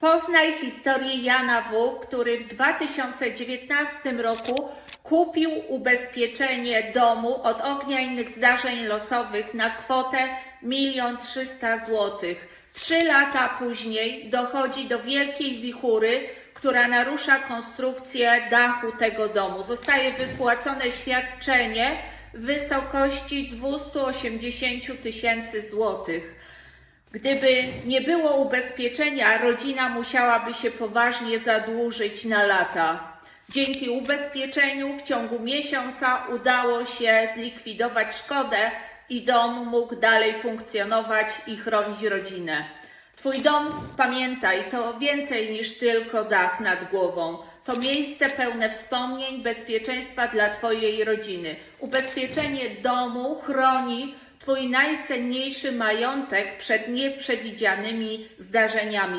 Poznaj historię Jana W., który w 2019 roku kupił ubezpieczenie domu od ognia innych zdarzeń losowych na kwotę 1 300 zł. Trzy lata później dochodzi do wielkiej wichury, która narusza konstrukcję dachu tego domu. Zostaje wypłacone świadczenie w wysokości 280 tysięcy złotych. Gdyby nie było ubezpieczenia, rodzina musiałaby się poważnie zadłużyć na lata. Dzięki ubezpieczeniu w ciągu miesiąca udało się zlikwidować szkodę i dom mógł dalej funkcjonować i chronić rodzinę. Twój dom, pamiętaj, to więcej niż tylko dach nad głową. To miejsce pełne wspomnień, bezpieczeństwa dla Twojej rodziny. Ubezpieczenie domu chroni Twój najcenniejszy majątek przed nieprzewidzianymi zdarzeniami.